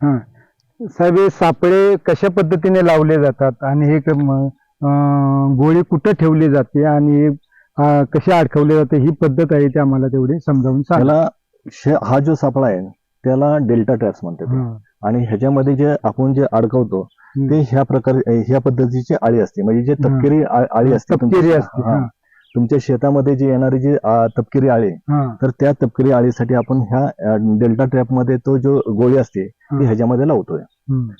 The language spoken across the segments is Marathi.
हा साहेब हे सापळे कशा पद्धतीने लावले जातात आणि हे क- म- अं, गोळी कुठं ठेवली जाते आणि अं, कशी अडकवली जाते ही पद्धत आहे ती आम्हाला तेवढी समजावून सांगा त्याला शे- हा जो सापळा आहे त्याला डेल्टा ट्रॅप्स म्हणतात हा. आणि ह्याच्यामध्ये जे आपण जे अडकवतो हम्म. ते ह्या प्रकारे ह्या पद्धतीची आळी असते म्हणजे जे. तपकिरी आ- आळी असते तपकिरी असते हा. हा. तुमच्या शेतामध्ये जी येणारी जी तपकिरी आळी. तर त्या तपकिरी आळीसाठी आपण ह्या डेल्टा ट्रॅपमध्ये तो जो गोळी असते. ती ह्याच्यामध्ये लावतोय.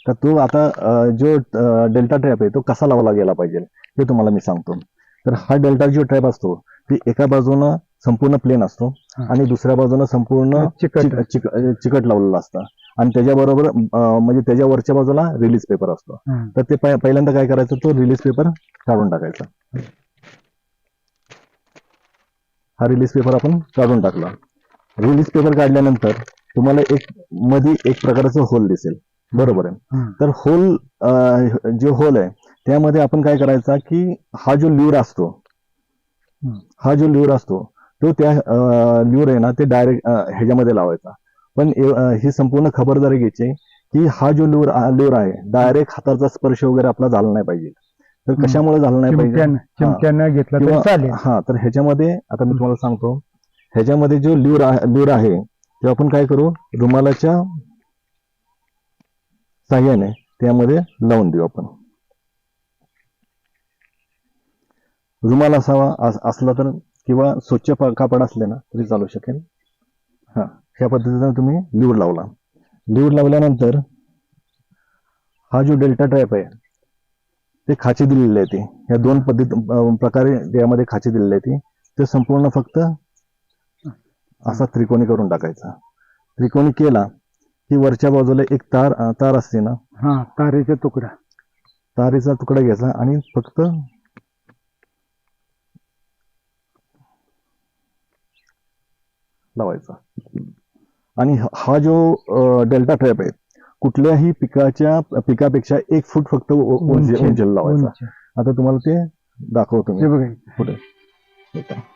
तर तो आता जो डेल्टा ट्रॅप आहे तो कसा लावला गेला पाहिजे हे तुम्हाला मी सांगतो तर हा डेल्टा जो ट्रॅप असतो ती एका बाजूनं संपूर्ण प्लेन असतो. आणि दुसऱ्या बाजूला संपूर्ण चिकट चिक- चिक- चिकट लावलेलं असतं आणि त्याच्याबरोबर म्हणजे त्याच्या वरच्या बाजूला रिलीज पेपर असतो. तर ते पहि- पहिल्यांदा काय करायचं तो रिलीज पेपर काढून टाकायचा हा रिलीज पेपर आपण काढून टाकला. रिलीज पेपर काढल्यानंतर तुम्हाला एक मध्ये एक प्रकारचं होल दिसेल. बरोबर आहे. तर होल जे होल आहे त्यामध्ये आपण काय करायचा की हा जो ल्यूर असतो. हा जो ल्यूर असतो तो त्या ल्यूर आहे ना ते डायरेक्ट ह्याच्यामध्ये लावायचा. पण ही संपूर्ण खबरदारी घ्यायची की हा जो ल्यूर ल्यूर आहे डायरेक्ट हाताचा स्पर्श वगैरे आपला झाला नाही पाहिजे. तर. कशामुळे झाला नाही पाहिजे? घेतला हा तर ह्याच्यामध्ये आता मी तुम्हाला सांगतो. ह्याच्यामध्ये जो ल्यूर आहे ल्यूर आहे ते आपण काय करू? रुमालाच्या साह्याने त्यामध्ये लावून देऊ आपण. रुमाल असावा अस- असला तर किंवा स्वच्छ कापड असले ना तरी चालू शकेल. हा ह्या पद्धतीने तुम्ही ल्यूर लावला. ल्यूर लावल्यानंतर हा जो डेल्टा ट्रॅप आहे ते खाचे दिलेले आहे ते. या दोन पद्धत प्रकारे त्यामध्ये खाचे दिलेले आहे ते. ते संपूर्ण फक्त असा त्रिकोणी करून टाकायचा. त्रिकोणी केला की वरच्या बाजूला एक तार तार असते ना? हा तारेचा तुकडा. तारेचा तुकडा घ्यायचा आणि फक्त लावायचा. आणि ह- हा जो डेल्टा ट्रॅप आहे कुठल्याही पिकाच्या पिकापेक्षा एक फूट फक्त उंचीला लावायचा. आता तुम्हाला ते दाखवतो मी. हे बघा. पुढे.